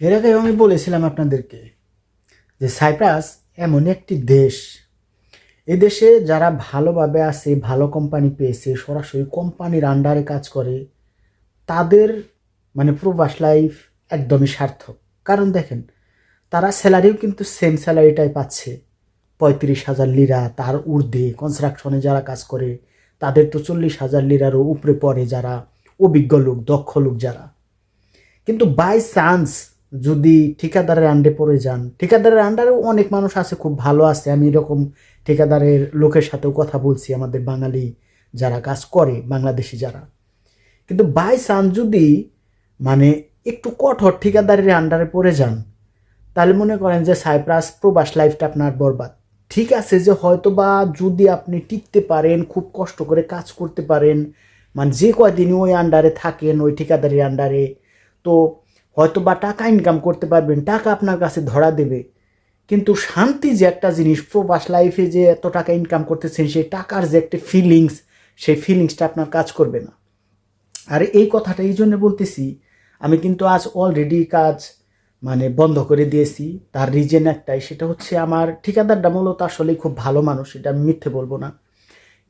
এর আগে আমি বলেছিলাম আপনাদেরকে যে সাইপ্রাস এমন একটি দেশ। এদেশে যারা ভালোভাবে আছে, ভালো কোম্পানি পেয়েছে, সরাসরি কোম্পানির আন্ডারে কাজ করে, তাদের মানে প্রবাস লাইফ একদমই সার্থক। কারণ দেখেন, তারা স্যালারিও কিন্তু সেম স্যালারিটাই পাচ্ছে। পঁয়ত্রিশ হাজার লিরা তার ঊর্ধ্বে কনস্ট্রাকশনে যারা কাজ করে, তাদের তো চল্লিশ হাজার লিরারও উপরে পড়ে যারা অভিজ্ঞ লোক, দক্ষ লোক যারা। কিন্তু বাই চান্স যদি ঠিকাদারের আন্ডে পড়ে যান। ঠিকাদারের আন্ডারেও অনেক মানুষ আছে, খুব ভালো আছে। আমি এরকম ঠিকাদারের লোকের সাথেও কথা বলছি, আমাদের বাঙালি যারা কাজ করে, বাংলাদেশি যারা। কিন্তু বাই চান্স যদি মানে একটু কঠোর ঠিকাদারের আন্ডারে পড়ে যান, তাহলে মনে করেন যে সাইপ্রাস প্রবাস লাইফটা আপনার বরবাদ। ঠিক আছে যে হয়তো বা যদি আপনি টিকতে পারেন, খুব কষ্ট করে কাজ করতে পারেন মানে যে কয়দিন ওই আন্ডারে থাকেন, ওই ঠিকাদারের আন্ডারে তো হয়তো বা টাকা ইনকাম করতে পারবেন, টাকা আপনার কাছে ধরা দেবে। কিন্তু শান্তি যে একটা জিনিস, প্রবাস লাইফে যে এত টাকা ইনকাম করতেছেন, সেই টাকার যে একটা ফিলিংস সেই ফিলিংসটা আপনার কাজ করবে না। আর এই কথাটা এই জন্য বলতেছি, আমি কিন্তু আজ অলরেডি কাজ মানে বন্ধ করে দিয়েছি। তার রিজন একটাই, সেটা হচ্ছে আমার ঠিকাদারটা মূলত আসলে খুব ভালো মানুষ, এটা আমি মিথ্যে বলব না।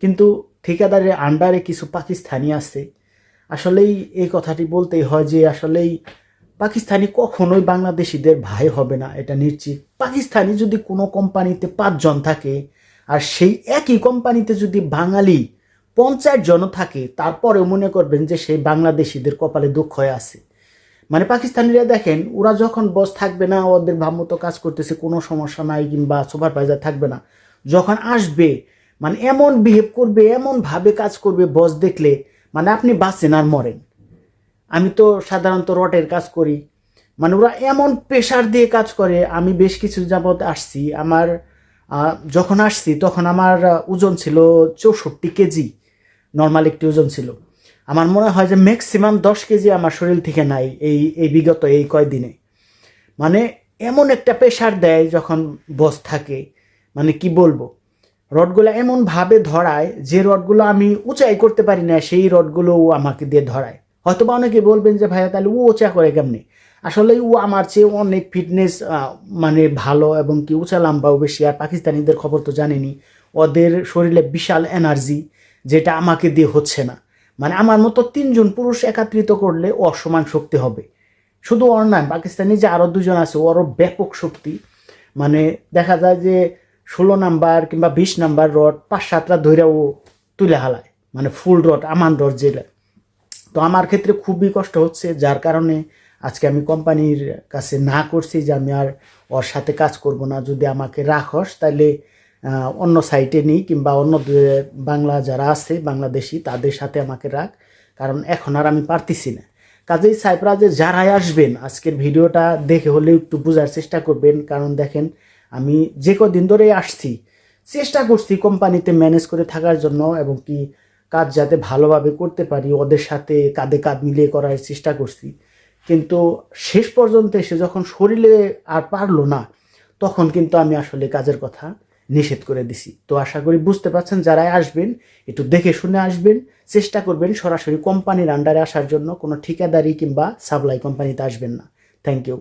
কিন্তু ঠিকাদারের আন্ডারে কিছু পাকিস্তানি আছে। আসলেই এই কথাটি বলতেই হয় যে আসলেই পাকিস্তানি কখনোই বাংলাদেশিদের ভাই হবে না, এটা নিশ্চিত। পাকিস্তানি যদি কোনো কোম্পানিতে পাঁচজন থাকে, আর সেই একই কোম্পানিতে যদি বাঙালি পঞ্চাশ জনও থাকে, তারপরেও মনে করবেন যে সেই বাংলাদেশিদের কপালে দুঃখ হয়ে আছে। মানে পাকিস্তানিরা দেখেন, ওরা যখন বস থাকবে না, ওদের ভাবমতো কাজ করতেছে, কোনো সমস্যা নাই কিংবা সুপারভাইজার থাকবে না, যখন আসবে মানে এমন বিহেভ করবে এমন ভাবে কাজ করবে বস দেখলে মানে আপনি বাঁচেন আর মরেন। আমি তো সাধারণত রটের কাজ করি। মানে ওরা এমন প্রেশার দিয়ে কাজ করে, আমি বেশ কিছু যাবৎ আসছি। আমার যখন আসছি তখন আমার ওজন ছিল চৌষট্টি কেজি। নর্মাল একটি ওজন ছিল। আমার মনে হয় যে ম্যাক্সিমাম দশ কেজি আমার শরীর থেকে নাই এই এই বিগত এই কয়দিনে। মানে এমন একটা প্রেশার দেয় যখন বস থাকে। মানে কি বলব? রডগুলো এমনভাবে ধরায় যে রডগুলো আমি উঁচাই করতে পারি না, সেই রডগুলোও আমাকে দিয়ে ধরায়। হয়তো বা অনেকে বলবেন যে, ভাইয়া, তাহলে ও উঁচা করে কেমনি? আসলে ও আমার চেয়ে অনেক ফিটনেস মানে ভালো এবং কি উঁচা লাম্বাও বেশি। আর পাকিস্তানিদের খবর তো জানেনি ওদের শরীরে বিশাল এনার্জি যেটা আমাকে দিয়ে হচ্ছে না। মানে আমার মতো তিনজন পুরুষ একাত্রিত করলে ও অসমান শক্তি হবে। শুধু ওর নয় পাকিস্তানি যে আরও দুজন আছে, ওরও ব্যাপক শক্তি। মানে দেখা যায় যে, ষোলো নাম্বার কিংবা বিশ নাম্বার রড পাঁচ সাতটা ধরে ও তুলে হালায়। মানে ফুল রড আমান রড যেটা তো আমার ক্ষেত্রে খুবই কষ্ট হচ্ছে, যার কারণে আজকে আমি কোম্পানির কাছে না করছি যে আমি আর ওর সাথে কাজ করব না। যদি আমাকে রাখস তাহলে অন্য সাইটে নিই কিংবা অন্য বাংলা যারা আছে, বাংলাদেশি, তাদের সাথে আমাকে রাখ। কারণ এখন আর আমি পারতেছি না। কাজেই সাইপ্রাজে যারাই আসবেন, আজকের ভিডিওটা দেখে হলেও একটু বোঝার চেষ্টা করবেন। কারণ দেখেন, আমি যে কদিন ধরে আসছি, চেষ্টা করছি কোম্পানিতে ম্যানেজ করে থাকার জন্য এবং কি কাজ যাতে ভালোভাবে করতে পারি, ওদের সাথে কাঁধে কাঁধ মিলিয়ে করার চেষ্টা করছি। কিন্তু শেষ পর্যন্ত এসে যখন শরীরে আর পারল না, তখন কিন্তু আমি আসলে কাজের কথা নিষেধ করে দিছি। তো আশা করি বুঝতে পারছেন, যারাই আসবেন, একটু দেখে শুনে আসবেন, চেষ্টা করবেন সরাসরি কোম্পানির আন্ডারে আসার জন্য কোনো ঠিকাদারি কিংবা সাপ্লাই কোম্পানিতে আসবেন না। Thank you